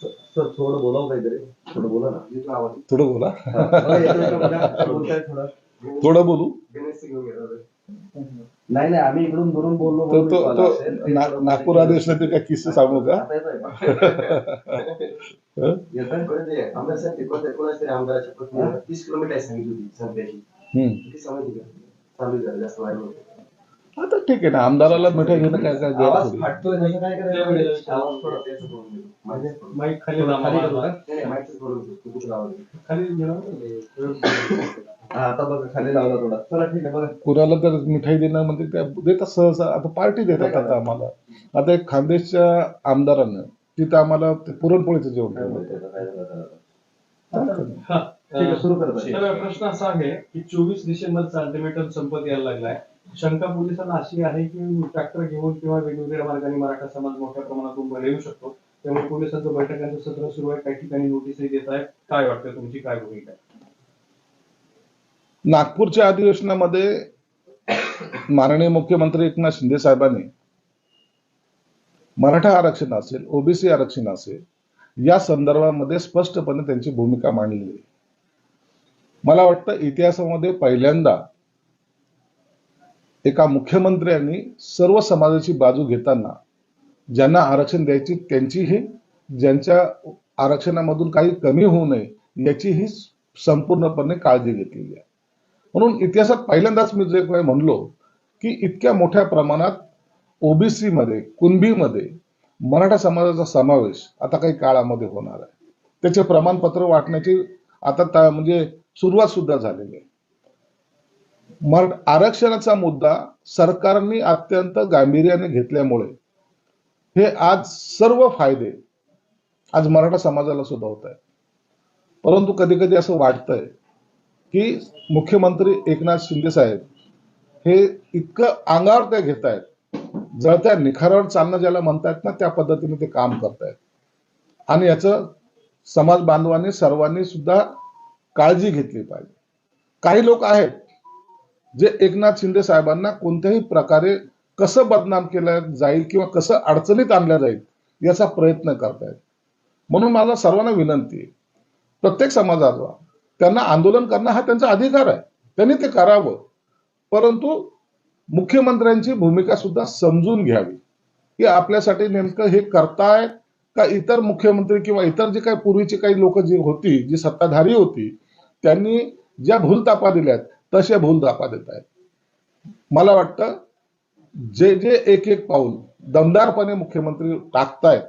Sir थोडं बोलावं काहीतरी थोडं बोला ना येतो आवाज थोडं बोला का? बोलताय थोडं थोडं बोलू नाही नाही आम्ही इकडून दुरून बोललो तो म्हणून तो call तो असेल. ते ना- थोडं नागपूर माहिती- अधिवेशनाचे काय किस्से सांगू का आता येतोय का? हं? येतोय? आमदारसाहेब एकोणीस एकोणीस तरी आमदाराच्या पत्नीला तीस किलोमीटर आहे सांगितली होती संध्याची हम्म. किती समज दिली चालू झालं जास्त होते आता ठीक आहे ना आमदाराला मिठाई घेणं काय काय आवाज. फाटतोय काय करायचं आवाज थोडा त्याचं करून. माझ्याच करून. माईक खाली खाली करू लावा. का? नाही, नाही, माईकच करून देऊ. तू कुठं लावलं? खाली हा, आता बघा खाली लावला थोडा चला ठीक आहे बघा कुणाला तर मिठाई देणं म्हणजे त्या देतात सहसा आता पार्टी देतात आता आम्हाला आता एक खानदेशच्या आमदारानं तिथं आम्हाला ते पुरणपोळीचं जेवण काय ठेवलं बोलतोय आता, काय झालं आता? हा. ठीक आहे सुरू करत प्रश्न असा आहे की चोवीस डिसेंबरचा अल्टिमेटम संपत यायला लागलाय शंका पोलिसांना अशी आहे की ट्रॅक्टर घेऊन किंवा वेगवेगळ्या मार्गाने मराठा समाज मोठ्या प्रमाणात उभा येऊ शकतो. त्यामुळे पोलिसांचं बैठकांचं सत्र सुरू आहे काही ठिकाणी नोटीसही देत आहेत. काय वाटतं तुमची काय भूमिका नागपूरच्या अधिवेशनामध्ये माननीय मुख्यमंत्री एकनाथ शिंदे साहेबांनी मराठा आरक्षण असेल ओबीसी आरक्षण असेल या संदर्भामध्ये स्पष्टपणे त्यांची भूमिका मांडलेली मला वाटतं इतिहासामध्ये पहिल्यांदा एका मुख्यमंत्र्यांनी सर्व समाजाची बाजू घेताना ज्यांना आरक्षण द्यायची त्यांचीही ज्यांच्या आरक्षणामधून काही कमी होऊ नये याचीही संपूर्णपणे काळजी घेतलेली आहे. म्हणून इतिहासात पहिल्यांदाच मी जे काही म्हणलो की इतक्या मोठ्या प्रमाणात ओबीसी मध्ये कुणबीमध्ये मराठा समाजाचा समावेश आता काही काळामध्ये होणार आहे. त्याचे प्रमाणपत्र वाटण्याची आता म्हणजे सुरुवात सुद्धा झालेली आहे. मर आरक्षणाचा मुद्दा सरकारने अत्यंत गांभीर्याने घेतल्यामुळे हे आज सर्व फायदे आज मराठा समाजाला सुद्धा होत आहेत. परंतु कधी कधी असं वाटतंय की मुख्यमंत्री एकनाथ शिंदे साहेब हे इतकं अंगावर ते घेत आहेत जळत्या निखारावर चालणं ज्याला म्हणतायत ना त्या पद्धतीने ते काम करतायत. आणि याचं समाज बांधवांनी सर्वांनी सुद्धा काळजी घेतली पाहिजे. काही लोक आहेत जे एकनाथ शिंदे साहेबांना कोणत्याही प्रकारे कसं बदनाम केलं जाईल किंवा कसं अडचणीत आणलं जाईल याचा प्रयत्न करतायत. म्हणून माझा सर्वांना विनंती आहे प्रत्येक समाजाचा त्यांना आंदोलन करणं हा त्यांचा अधिकार आहे. त्यांनी ते करावं. परंतु मुख्यमंत्र्यांची भूमिका सुद्धा समजून घ्यावी. की आपल्यासाठी नेमकं हे करतायत का इतर मुख्यमंत्री किंवा इतर जे काही पूर्वीची काही लोक जी होती जी सत्ताधारी होती त्यांनी ज्या भूलतापा दिल्यात तसे भूल दाखवा देत आहेत मला वाटतं जे जे एक एक पाऊल दमदारपणे मुख्यमंत्री टाकतायत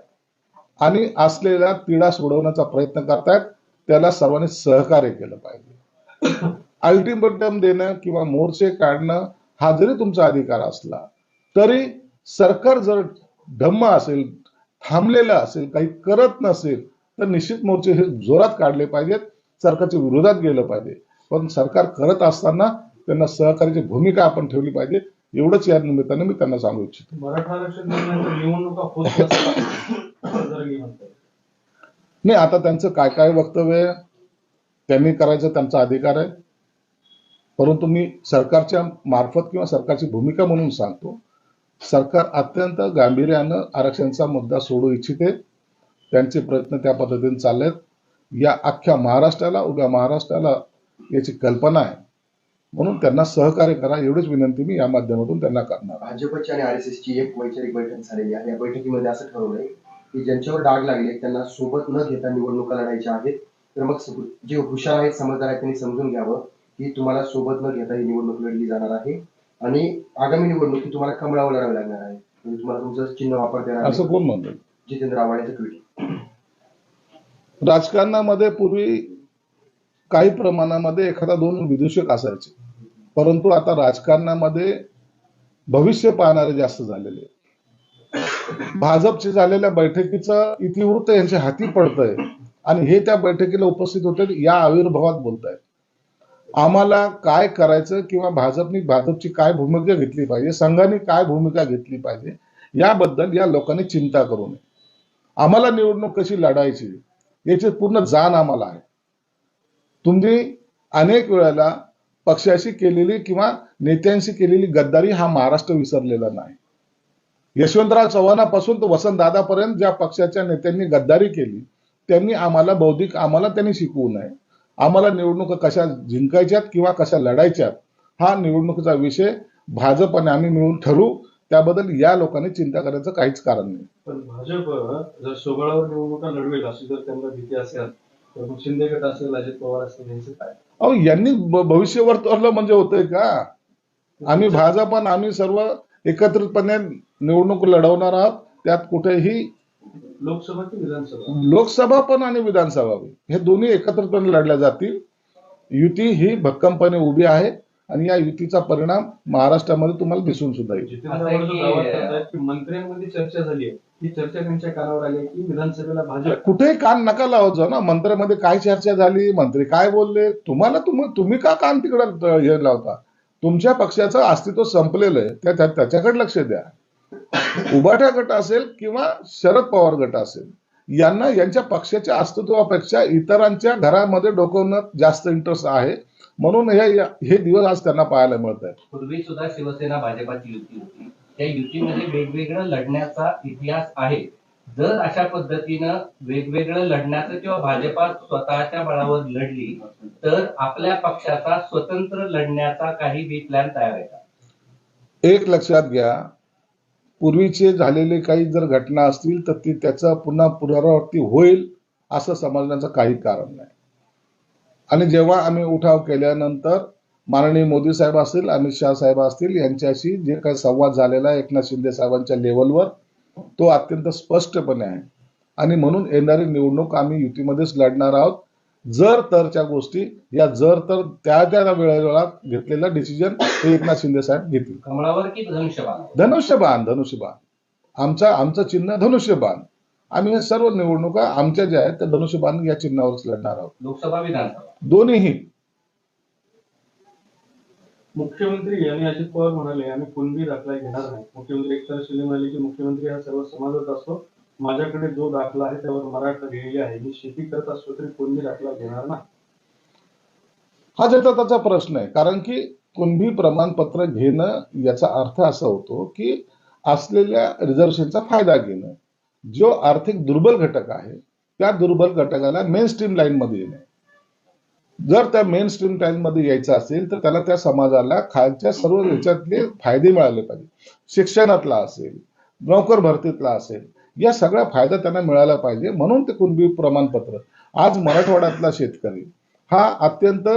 आणि असलेला तिढा सोडवण्याचा प्रयत्न करतायत त्याला सर्वांनी सहकार्य केलं पाहिजे. अल्टिमेटम देणं किंवा मोर्चे काढणं हा जरी तुमचा अधिकार असला तरी सरकार जर धम्म असेल थांबलेलं असेल काही करत नसेल तर निश्चित मोर्चे हे जोरात काढले पाहिजेत सरकारच्या विरोधात गेलं पाहिजे. पण सरकार करत असताना त्यांना सहकार्याची भूमिका आपण ठेवली पाहिजे. एवढंच या निमित्ताने मी त्यांना सांगू इच्छितो. मराठा आरक्षण नाही आता त्यांचं काय काय वक्तव्य आहे, त्यांनी करायचं त्यांचा अधिकार आहे. परंतु मी सरकारच्या मार्फत किंवा सरकारची भूमिका म्हणून सांगतो सरकार अत्यंत गांभीर्यानं आरक्षणाचा मुद्दा सोडू इच्छिते. त्यांचे प्रयत्न त्या पद्धतीने चाललेत. या अख्ख्या महाराष्ट्राला उभ्या महाराष्ट्राला याची कल्पना आहे. म्हणून त्यांना सहकार्य करा एवढीच विनंती मी या माध्यमातून त्यांना करणार. भाजपची आणि आरएसएस ची एक वैचारिक बैठक झालेली आहे. या बैठकीमध्ये असं ठरवलंय की ज्यांच्यावर डाग लागले त्यांना सोबत न घेता निवडणुका लढायच्या आहेत. तर मग जे हुशार आहेत समजदार आहेत त्यांनी समजून घ्यावं की तुम्हाला सोबत न घेता ही निवडणूक लढली जाणार आहे. आणि आगामी निवडणुकीत तुम्हाला कमळावर लढावी लागणार आहे. म्हणजे तुम्हाला तुमचं चिन्ह वापरता येणार असं. कोण म्हणतं जितेंद्र आव्हाडांचं ट्विट. राजकारणामध्ये पूर्वी काही प्रमाणामध्ये एखादा दोन विदूषक असायचे. परंतु आता राजकारणामध्ये भविष्य पाहणारे जास्त झालेले भाजपचे झालेल्या बैठकीचं इतिवृत्त यांच्या हाती पडतंय आणि हे त्या बैठकीला उपस्थित होते या आविर्भावात बोलतायत. आम्हाला काय करायचं किंवा भाजपनी भाजपची काय भूमिका घेतली पाहिजे संघाने काय भूमिका घेतली पाहिजे याबद्दल या लोकांनी चिंता करू नये. आम्हाला निवडणूक कशी लढायची याची पूर्ण जाण आम्हाला आहे. तुम्ही अनेक वेळेला पक्षाशी केलेली किंवा नेत्यांशी केलेली गद्दारी हा महाराष्ट्र विसरलेला नाही. यशवंतराव चव्हाणापासून तर वसंतदादापर्यंत ज्या पक्षाच्या नेत्यांनी गद्दारी केली त्यांनी आम्हाला बौद्धिक आम्हाला त्यांनी शिकवू नये. आम्हाला निवडणुका कशा जिंकायच्यात किंवा कशा लढायच्यात हा निवडणुकीचा विषय भाजपने आम्ही मिळून ठरवू. त्याबद्दल या लोकांनी चिंता करायचं काहीच कारण नाही. पण भाजप जर सोबळावर निवडणुका लढवेल अशी जर त्यांना भीती असेल तर मग शिंदे गट असेल अजित पवार असेल यांचं काय? अहो यांनी ब- भविष्य वर्तवलं म्हणजे होतंय का? आम्ही भाजप आणि आम्ही सर्व एकत्रितपणे निवडणूक लढवणार आहोत. त्यात कुठेही लोकसभा की विधानसभा? लोकसभा पण आणि विधानसभा पण. हे दोन्ही एकत्रितपणे लढल्या जातील. युती ही भक्कमपणे उभी आहे. आणि या युतीचा परिणाम महाराष्ट्रामध्ये तुम्हाला दिसून सुद्धा येईल. मंत्र्यांमध्ये चर्चा झाली आहे. ही चर्चा त्यांच्या कानावर आली की विधानसभेला भाजप कुठेही कान नका लावत जाऊ ना. मंत्र्यामध्ये काय चर्चा झाली मंत्री काय बोलले? तुम्हाला तुम्ही तुम्ही का कान तिकडे हे लावता? तुमच्या पक्षाचं अस्तित्व संपलेलं आहे. त्या- त्या- त्याच्याकडे लक्ष द्या. उभाटा गट असेल किंवा शरद पवार गट असेल यांना यांच्या पक्षाच्या अस्तित्वापेक्षा इतरांच्या घरामध्ये डोकवण्यात जास्त इंटरेस्ट आहे. म्हणून हे हे दिवस आज त्यांना पाहायला मिळत आहेत. पूर्वी सुद्धा शिवसेना भाजपाची युती होती. त्या युतीमध्ये वेगवेगळं लढण्याचा इतिहास आहे. जर अशा पद्धतीनं वेगवेगळं लढण्याचं किंवा भाजपा स्वतःच्या बळावर लढली तर आपल्या पक्षाचा स्वतंत्र लढण्याचा काही बी प्लॅन तयार आहे का? एक लक्षात घ्या पूर्वीचे झालेले काही जर घटना असतील तर ती त्याचा पुन्हा पुनरावृत्ती होईल असं समजण्याचं काही कारण नाही. आणि जेव्हा आम्ही उठाव केल्यानंतर माननीय मोदी साहेब असतील अमित शहा साहेब असतील यांच्याशी जे काही संवाद झालेला आहे एकनाथ शिंदे साहेबांच्या लेवलवर तो अत्यंत स्पष्टपणे आहे. आणि म्हणून येणारी निवडणूक आम्ही युतीमध्येच लढणार आहोत. जर तरच्या गोष्टी या जर तर त्या त्या वेळेला घेतलेला डिसिजन हे एकनाथ शिंदे साहेब घेतील. धनुष्यबाण धनुष्यबाण. आमचा आमचं चिन्ह धनुष्यबाण. आम्ही सर्व निवडणुका आमच्या ज्या आहेत त्या धनुष्यबाण या चिन्हावरच लढणार आहोत. लोकसभा विधानसभा. दोन्हीही. मुख्यमंत्री आणि अजित पवार म्हणाले आम्ही कुणबी दाखला घेणार नाही. मुख्यमंत्री एकनाथ शिंदे म्हणाले की मुख्यमंत्री हा सर्व समाजात असतो. माझ्याकडे जो दाखला आहे त्यावर मराठा लिहिलेली आहे. मी शेती करत असलो तरी कुणबी दाखला घेणार नाही. हा ज्याचा त्याचा प्रश्न आहे. कारण की कुणबी प्रमाणपत्र घेणं याचा अर्थ असा होतो की असलेल्या रिझर्वेशनचा फायदा घेणं. जो आर्थिक दुर्बल घटक आहे त्या दुर्बल घटकाला मेन स्ट्रीम लाईन मध्ये येणे. जर त्या मेन स्ट्रीम लाईन मध्ये यायचं असेल तर त्याला त्या समाजाला खालच्या सर्व याच्यातले फायदे मिळाले पाहिजे. शिक्षणातला असेल नोकर भरतीतला असेल या सगळ्या फायदा त्यांना मिळाला पाहिजे म्हणून ते कुणबी प्रमाणपत्र. आज मराठवाड्यातला शेतकरी हा अत्यंत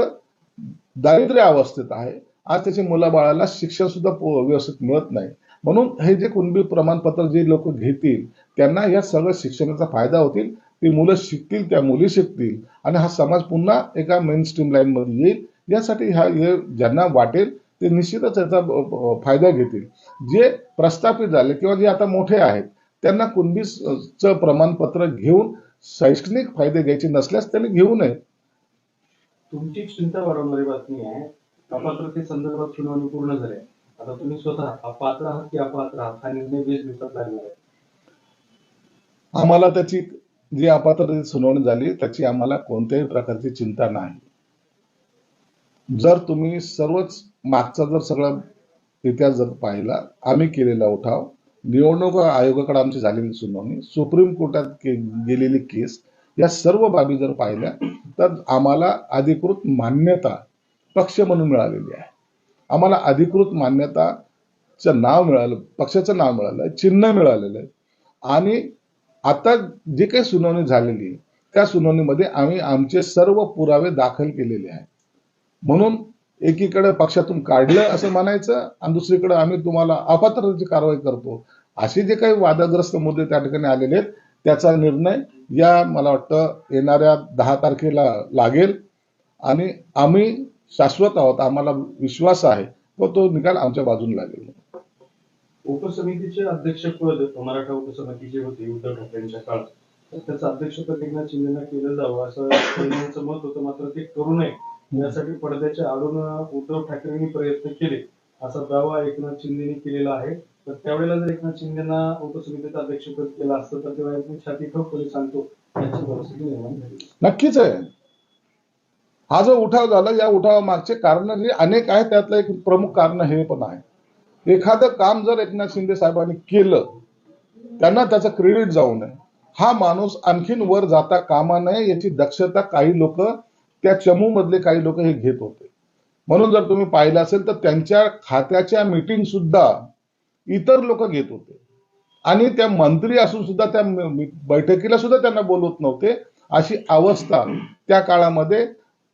दारिद्र्य अवस्थेत आहे. आज त्याच्या मुलाबाळाला शिक्षण सुद्धा व्यवस्थित मिळत नाही. म्हणून हे जे कुणबी प्रमाणपत्र जे लोक घेतील त्यांना या सगळ्या शिक्षणाचा फायदा होतील. ती मुलं शिकतील त्या मुली शिकतील. आणि हा समाज पुन्हा एका मेन स्ट्रीम लाईन मध्ये येईल. यासाठी हा ज्यांना वाटेल ते निश्चितच याचा फायदा घेतील. जे प्रस्थापित झाले किंवा जे आता मोठे आहेत त्यांना कुणबीचं प्रमाणपत्र घेऊन शैक्षणिक फायदे घ्यायचे नसल्यास त्यांनी घेऊ नये. तुमची चिंता वाढवणारी बातमी आहे. अपात्रते संदर्भात सुनावणी पूर्ण झाली आता तुम्ही स्वतः अपात्र आहात की अपात्र आहात? हा निर्णय वीस दिवसात लागणार आहे. आम्हाला त्याची जी अपात्रतेची सुनावणी झाली त्याची आम्हाला कोणत्याही प्रकारची चिंता नाही. जर तुम्ही सर्वच मागचा जर सगळा इतिहास जर पाहिला आम्ही केलेला उठाव निवडणूक आयोगाकडे आमची झालेली सुनावणी सुप्रीम कोर्टात के- गेलेली केस या सर्व बाबी जर पाहिल्या तर आम्हाला अधिकृत मान्यता पक्ष म्हणून मिळालेली आहे. आम्हाला अधिकृत मान्यताचं नाव मिळालं पक्षाचं नाव मिळालं चिन्ह मिळालेलं आहे. आणि आता जी काही सुनावणी झालेली आहे, त्या सुनावणीमध्ये आम्ही आमचे सर्व पुरावे दाखल केलेले आहेत. म्हणून एकीकडे पक्षातून काढलं असं म्हणायचं आणि दुसरीकडे आम्ही तुम्हाला अपात्रतेची कारवाई करतो. असे जे काही वादग्रस्त मुद्दे त्या ठिकाणी आलेले आहेत त्याचा निर्णय या मला वाटतं येणाऱ्या दहा तारखेला लागेल. आणि आम्ही शाश्वत आहोत आम्हाला विश्वास आहे व तो निकाल आमच्या बाजूने लागेल. उपसमितीचे अध्यक्षपद मराठा उपसमितीचे होते उद्धव ठाकरेंच्या काळात. तर त्याचं अध्यक्षपद एकनाथ शिंदेना केलं जावं असं त्यांचं मत होतं मात्र ते करू नये. यासाठी पडद्याच्या आडून उद्धव ठाकरेंनी प्रयत्न केले असा दावा एकनाथ शिंदेनी केलेला आहे. तर त्यावेळेला जर एकनाथ शिंदेना उपसमितीचं अध्यक्षपद केलं असतं तर तेव्हा छाती ठोकपणे सांगतो याची परिस्थिती निर्माण झाली. नक्कीच आहे. हा जो उठाव झाला या उठावामागचे कारण जे अनेक आहेत त्यातलं एक प्रमुख कारण हे पण आहे. एखादं काम जर एकनाथ शिंदे साहेबांनी केलं त्यांना त्याचं क्रेडिट जाऊ नये. हा माणूस आणखीन वर जाता कामा नये याची दक्षता काही लोक त्या चमू मधले काही लोक हे घेत होते. म्हणून जर तुम्ही पाहिलं असेल तर त्यांच्या खात्याच्या मीटिंग सुद्धा इतर लोक घेत होते. आणि त्या मंत्री असून सुद्धा त्या बैठकीला सुद्धा त्यांना बोलवत नव्हते. अशी अवस्था त्या काळामध्ये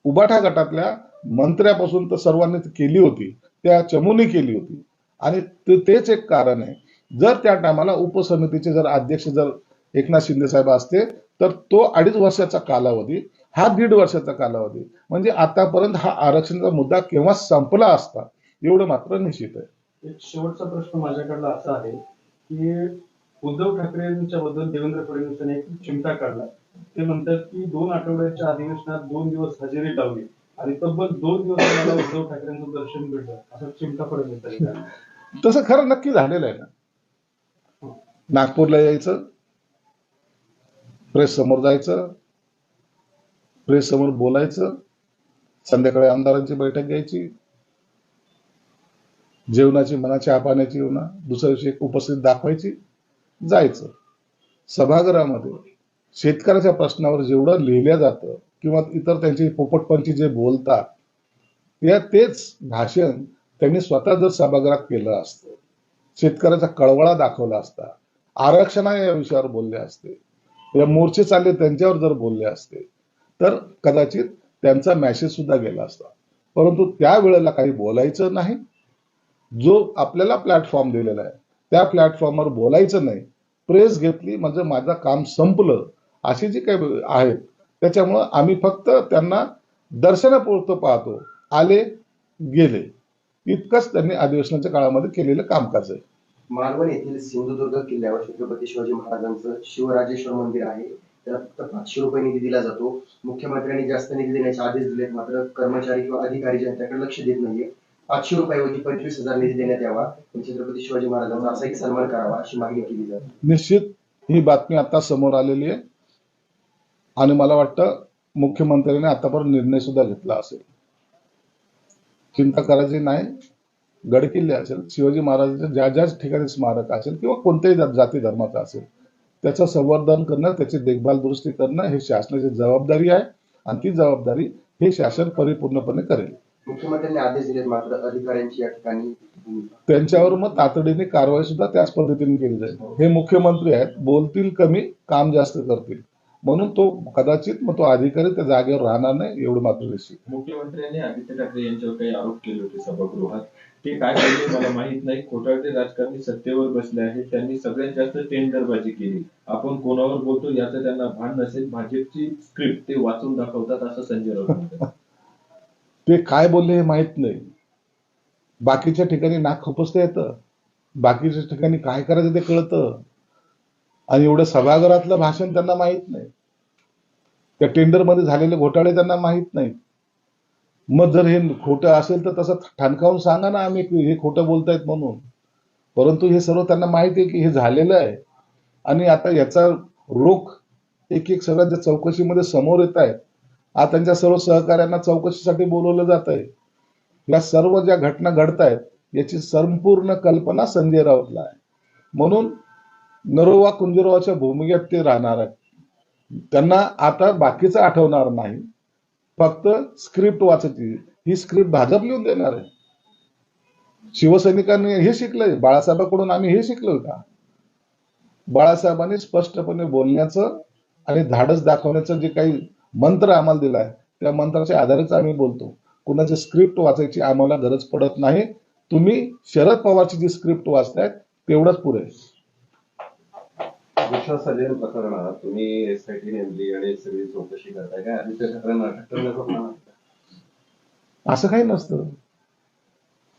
उबाठा गटातल्या मंत्र्यापासून तर सर्वांनी केली होती त्या चमूने केली होती. आणि तेच एक कारण आहे. जर त्या टायमाला उपसमितीचे जर अध्यक्ष जर एकनाथ शिंदे साहेब असते तर तो अडीच वर्षाचा कालावधी हा दीड वर्षाचा कालावधी. म्हणजे आतापर्यंत हा आरक्षणाचा मुद्दा केव्हा संपला असता एवढं मात्र निश्चित आहे. एक शेवटचा प्रश्न माझ्याकडला असा आहे की उद्धव ठाकरेंच्या बद्दल देवेंद्र फडणवीसांनी एक चिमटा काढला. ते म्हणतात की दोन आठवड्याच्या अधिवेशनात दोन दिवस हजेरी लावली. आणि तब्बल दोन दिवस मला उद्धव ठाकरेंचं दर्शन भेटलं. असं चिमटा फडणवीसांनी काढला. तसं खरं नक्की झालेलं आहे ना? नागपूरला यायचं प्रेस समोर जायचं प्रेस समोर बोलायचं संध्याकाळी आमदारांची बैठक घ्यायची जेवणाची मनाची पाण्याची येऊन दुसऱ्या दिवशी उपस्थित दाखवायची जायचं. सभागृहामध्ये शेतकऱ्याच्या प्रश्नावर जेवढं लिहिलं जातं किंवा इतर त्यांची पोपटपंची जे बोलतात त्या तेच भाषण त्यांनी स्वतः जर सभागृहात केलं असतं शेतकऱ्याचा कळवळा दाखवला असता आरक्षणा या विषयावर बोलले असते या मोर्चे चालले त्यांच्यावर जर बोलले असते तर कदाचित त्यांचा मॅसेज सुद्धा गेला असता. परंतु त्या वेळेला काही बोलायचं नाही. जो आपल्याला प्लॅटफॉर्म दिलेला आहे त्या प्लॅटफॉर्मवर बोलायचं नाही. प्रेस घेतली म्हणजे माझं काम संपलं. अशी जी काही आहेत त्याच्यामुळं आम्ही फक्त त्यांना दर्शनापुरतं पाहतो. आले गेले. इतकंच त्यांनी अधिवेशनाच्या काळामध्ये केलेलं कामकाज आहे. मालवण येथील सिंधुदुर्ग किल्ल्यावर छत्रपती शिवाजी महाराजांचं शिवराजेश्वर मंदिर आहे. त्याला फक्त पाचशे रुपये निधी दिला जातो. मुख्यमंत्र्यांनी जास्त निधी देण्याचे आदेश दिलेत मात्र कर्मचारी किंवा अधिकारी जे आहेत त्याकडे लक्ष देत नाहीये पाचशे रुपयाऐवजी पंचवीस हजार निधी देण्यात यावा. छत्रपती शिवाजी महाराजांचा असाही सन्मान करावा अशी मागणी केली जाते. निश्चित ही बातमी आता समोर आलेली आहे. आणि मला वाटतं मुख्यमंत्र्यांनी आतापर्यंत निर्णय सुद्धा घेतला असेल. चिंता करायची नाही. गडकिल्ले असेल शिवाजी महाराजांच्या ज्या ज्या ठिकाणी स्मारक असेल किंवा कोणत्याही जाती धर्माचं असेल त्याचं संवर्धन करणं त्याची देखभाल दुरुस्ती करणं हे शासनाची जबाबदारी आहे आणि ती जबाबदारी हे शासन परिपूर्णपणे करेल. मुख्यमंत्र्यांनी आदेश दिलेत मात्र अधिकाऱ्यांची या ठिकाणी त्यांच्यावर मग तातडीने कारवाई सुद्धा त्याच पद्धतीने केली जाईल. हे मुख्यमंत्री आहेत बोलतील कमी काम जास्त करतील. म्हणून तो कदाचित मग तो अधिकारी त्या जागेवर राहणार नाही एवढं मात्र निश्चित मुख्यमंत्र्यांनी आदित्य ठाकरे यांच्यावर काही आरोप केले होते सभागृहात. ते काय केले मला माहीत नाही. खोटारडे राजकारणी सत्तेवर बसले आहेत. त्यांनी सगळ्यात जास्त टेंडरबाजी केली. आपण कोणावर बोलतो याचं त्यांना भान नसेल. भाजपची स्क्रिप्ट ते वाचून दाखवतात असं संजय राऊत ते काय बोलले हे माहीत नाही. बाकीच्या ठिकाणी नाक खुपसता येतं. बाकीच्या ठिकाणी काय करायचं ते कळतं. आणि एवढं सभागृहातलं भाषण त्यांना माहीत नाही. त्या टेंडरमध्ये झालेले घोटाळे त्यांना माहीत नाही. मग जर हे खोटं असेल तर तसं ठणकावून सांगा ना आम्ही हे खोटं बोलतायत म्हणून. परंतु हे सर्व त्यांना माहिती आहे की हे झालेलं आहे. आणि आता याचा रोख एक एक सगळ्या ज्या चौकशीमध्ये समोर येत आहे आज त्यांच्या सर्व सहकाऱ्यांना चौकशीसाठी बोलवलं जात आहे. या सर्व ज्या घटना घडत आहेत याची संपूर्ण कल्पना संजय राऊतला आहे. म्हणून नरोवा कुंजरोवाच्या भूमिकेत ते राहणार आहेत. त्यांना आता बाकीचं आठवणार नाही. फक्त स्क्रिप्ट वाचायची ही स्क्रिप्ट भाजप लिहून देणार आहे. शिवसैनिकांनी हे शिकलंय. बाळासाहेबांकडून आम्ही हे शिकलो का? बाळासाहेबांनी स्पष्टपणे बोलण्याचं आणि धाडस दाखवण्याचं जे काही मंत्र आम्हाला दिलाय त्या मंत्राच्या आधारेच आम्ही बोलतो. कुणाची स्क्रिप्ट वाचायची आम्हाला गरज पडत नाही. तुम्ही शरद पवारची जी स्क्रिप्ट वाचतायत तेवढंच पुरे विश्वासार्जन प्रकरणात तुम्ही एसआयटी नेमली आणि सगळी चौकशी करताय काय? आदित्य ठाकरेंना अटक करण्याचं असं काही नसतं.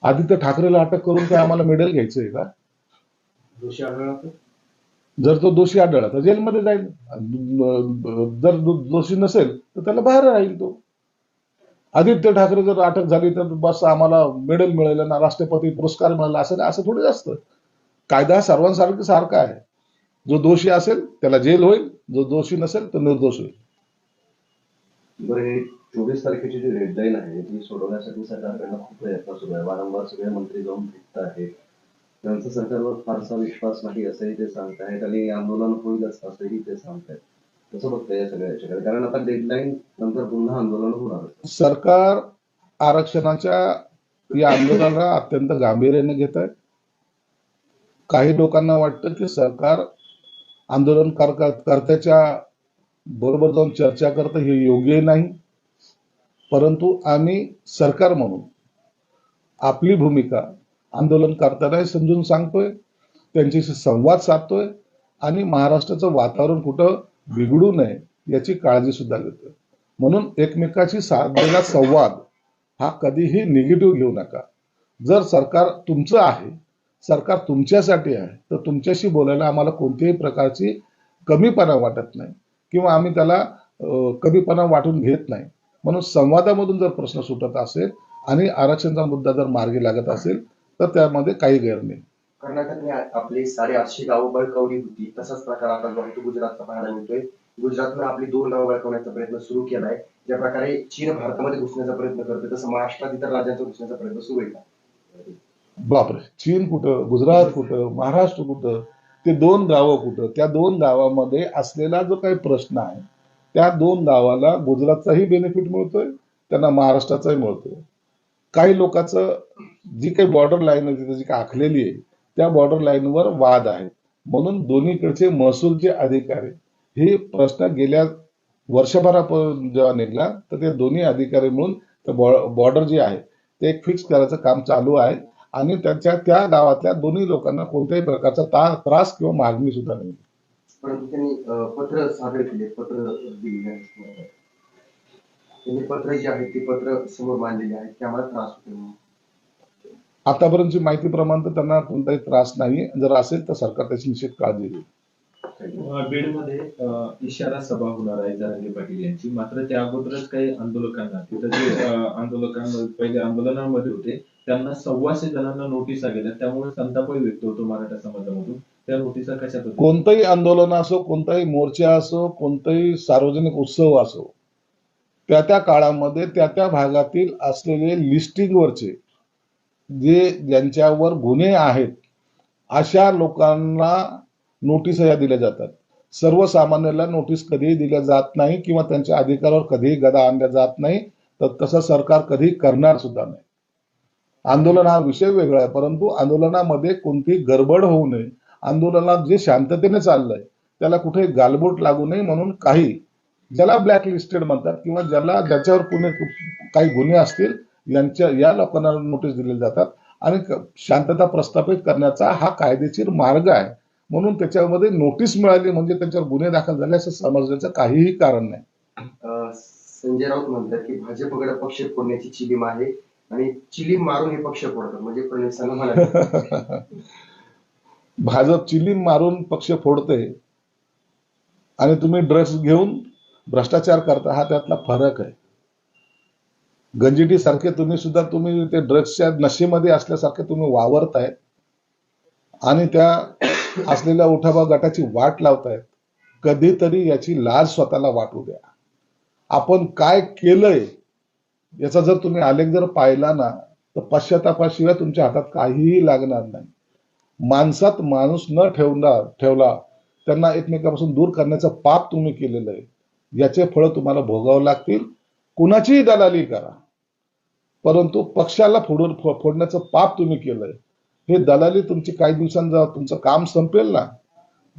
आदित्य ठाकरेला अटक करून काय आम्हाला मेडल घ्यायचंय का? दोषी आढळला तर जर तो दोषी आढळला तर जेलमध्ये जाईल. जर दोषी नसेल तर त्याला बाहेर राहील तो. आदित्य ठाकरे जर अटक झाली तर बस आम्हाला मेडल मिळेल ना राष्ट्रपती पुरस्कार मिळाला असं असं थोडी असतं. कायदा सर्वांसारखं सारखा आहे. जो दोषी असेल त्याला जेल होईल. जो दोषी नसेल तो निर्दोष होईल. बरं हे चोवीस तारखेची जी डेडलाईन आहे ती सोडवण्यासाठी सरकारकडनं खूप प्रयत्न सुरू आहे. वारंवार सगळे मंत्री जाऊन भेटत आहेत त्यांचा सरकारवर फारसा विश्वास नाही असंही ते सांगतायत आणि आंदोलन होईलच असंही ते सांगतायत. कसं बघताय या सगळ्या याच्याकडे? कारण आता डेडलाईन नंतर पुन्हा आंदोलन होणार सरकार आरक्षणाच्या या आंदोलनाला अत्यंत गांभीर्याने घेत आहे काही लोकांना वाटतं की सरकार आंदोलन कर्त्याच्या बरोबर जाऊन चर्चा करतं हे योग्य नाही. परंतु आम्ही सरकार म्हणून आपली भूमिका आंदोलनकर्त्यांनाही समजून सांगतोय त्यांच्याशी संवाद साधतोय आणि महाराष्ट्राचं वातावरण कुठं बिघडू नये याची काळजी सुद्धा घेतोय. म्हणून एकमेकाशी साधलेला संवाद हा कधीही निगेटिव्ह घेऊ नका. जर सरकार तुमचं आहे सरकार तुमच्यासाठी आहे तर तुमच्याशी बोलायला आम्हाला कोणत्याही प्रकारची कमीपणा वाटत नाही किंवा आम्ही त्याला कमीपणा वाटून घेत नाही. म्हणून संवादामधून जर प्रश्न सुटत असेल आणि आरक्षणचा मुद्दा जर मार्गी लागत असेल तर त्यामध्ये काही गैर नाही. कर्नाटकने आ- आपली साडे आठशे गावं बळकावली होती. तसाच प्रकार आता जो गुजरातचा पाहायला मिळतोय. गुजरातनं आपली दोन गावं बळकावण्याचा प्रयत्न सुरू केलाय. ज्या प्रकारे चीन भारतामध्ये घुसण्याचा प्रयत्न करतोय तसं महाराष्ट्रात इतर राज्यांचा घुसण्याचा प्रयत्न सुरू आहे का? बापरे चीन कुठं गुजरात कुठं महाराष्ट्र कुठं ते दोन गावं कुठं त्या दोन गावामध्ये असलेला जो काही प्रश्न आहे त्या दोन गावाला गुजरातचाही बेनिफिट मिळतोय त्यांना महाराष्ट्राचाही मिळतोय. काही लोकांचं जी काही बॉर्डर लाईन आहे तिथे जी काही आखलेली आहे त्या बॉर्डर लाईनवर वाद आहे. म्हणून दोन्हीकडचे महसूलचे अधिकारी हे प्रश्न गेल्या वर्षभरापर्यंत जेव्हा निघला तर ते दोन्ही अधिकारी मिळून बॉर्डर जे आहे ते फिक्स करायचं काम चालू आहे. आणि त्याच्या त्या गावातल्या दोन्ही लोकांना कोणत्याही प्रकारचा त्रास किंवा मागणी सुद्धा नाही. परंतु त्यांनी पत्र सादर केले पत्र आहे त्यांनी पत्र जे आहे ते पत्र समोर मांडलेले आहेत ते आम्हाला त्रास होतो. आतापर्यंतची माहितीप्रमाणे तर त्यांना कोणताही त्रास नाही. जर असेल तर सरकार त्याची निश्चित काळजी घेईल. बीडमध्ये इशारा सभा होणार आहे जरांगे पाटील यांची. मात्र त्या अगोदरच काही आंदोलकांना तिथं जे आंदोलकांमध्ये पहिले आंदोलनामध्ये होते त्यांना सव्वाशे जणांना नोटीस गेल्या त्यामुळे संतापही व्यक्त होतो मराठा समाजामधून. त्या नोटिसा कशा कोणतंही आंदोलन असो कोणताही मोर्चा असो कोणताही सार्वजनिक उत्सव असो त्या त्या काळामध्ये त्या त्या भागातील असलेले लिस्टिंगवरचे जे ज्यांच्यावर गुन्हे आहेत अशा लोकांना नोटीस या दिल्या जातात. सर्वसामान्याला नोटीस कधीही दिल्या जात नाही किंवा त्यांच्या अधिकारावर कधीही गदा आणल्या जात नाही तर तसं सरकार कधी करणार सुद्धा नाही. आंदोलन हा विषय वेगळा आहे परंतु आंदोलनामध्ये कोणतीही गडबड होऊ नये. आंदोलनात जे शांततेने चाललंय त्याला कुठे गालबोट लागू नये म्हणून काही ज्याला ब्लॅक लिस्टेड म्हणतात किंवा ज्याला ज्याच्यावर कुणी काही गुन्हे असतील यांच्या या लोकांना नोटीस दिले जातात. आणि शांतता प्रस्थापित करण्याचा हा कायदेशीर मार्ग आहे. म्हणून त्याच्यामध्ये नोटीस मिळाली म्हणजे त्याच्यावर गुन्हे दाखल झाले असं समजण्याचं काहीही कारण नाही. संजय राऊत म्हणतात की भाजपकडे पक्ष फोडण्याची चिलीम आहे आणि चिलीम मारून हे पक्ष फोडतात म्हणजे भाजप चिलीम मारून पक्ष फोडते आणि तुम्ही ड्रग्स घेऊन भ्रष्टाचार करता हा त्यातला फरक आहे. गंजिटी सारखे तुम्ही सुद्धा तुम्ही ते ड्रग्सच्या नशेमध्ये असल्यासारखे तुम्ही वावरतायत आणि त्या असलेल्या उठाबा गटाची वाट लावतायत. कधीतरी याची लाज स्वतःला वाटू द्या. आपण काय केलंय याचा जर तुम्ही आलेख जर पाहिला ना तर पश्चातापाशिवाय तुमच्या हातात काहीही लागणार नाही. माणसात माणूस न ठेवणार ठेवला त्यांना एकमेकापासून दूर करण्याचं पाप तुम्ही केलेलं आहे. याचे फळ तुम्हाला भोगावं लागतील. कुणाचीही दलाली करा. परंतु पक्षाला फोडून फोडण्याचं पाप तुम्ही केलंय. हे दलाली तुमची काही दिवसांनी जेव्हा तुमचं काम संपेल ना.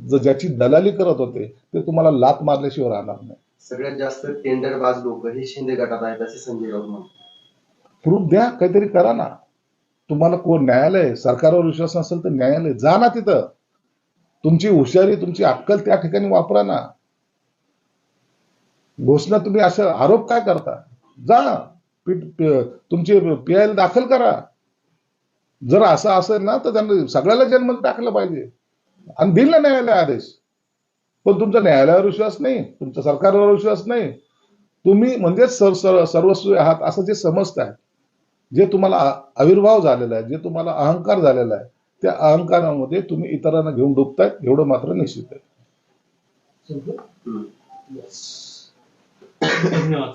ज- ज्याची दलाली करत होते ते तुम्हाला लात मारल्याशिवाय राहणार नाही. सगळ्यात जास्त टेंडरबाज लोक हे शिंदे गटात आहेत असे संजय राऊत म्हणतात. प्रूफ द्या काहीतरी करा ना. तुम्हाला कोण न्यायालय सरकारवर विश्वास नसेल तर न्यायालय जा ना तिथं. तुमची हुशारी तुमची अक्कल त्या ठिकाणी वापरा ना. घोषणा तुम्ही असं आरोप काय करता? जा पी- पी- तुमची पीआयएल दाखल करा. जर असं असेल ना तर त्यांना सगळ्याला जन्म टाकलं पाहिजे. आणि दिला न्यायालय आदेश. पण तुमचा न्यायालयावर विश्वास नाही तुमच्या सरकारवर विश्वास नाही. तुम्ही म्हणजे सर सर्वस्वी आहात असं जे समजताय जे तुम्हाला आविर्भाव झालेला आहे जे तुम्हाला अहंकार झालेला आहे त्या अहंकारामध्ये तुम्ही इतरांना घेऊन डुबतायत एवढं मात्र निश्चित आहे. धन्यवाद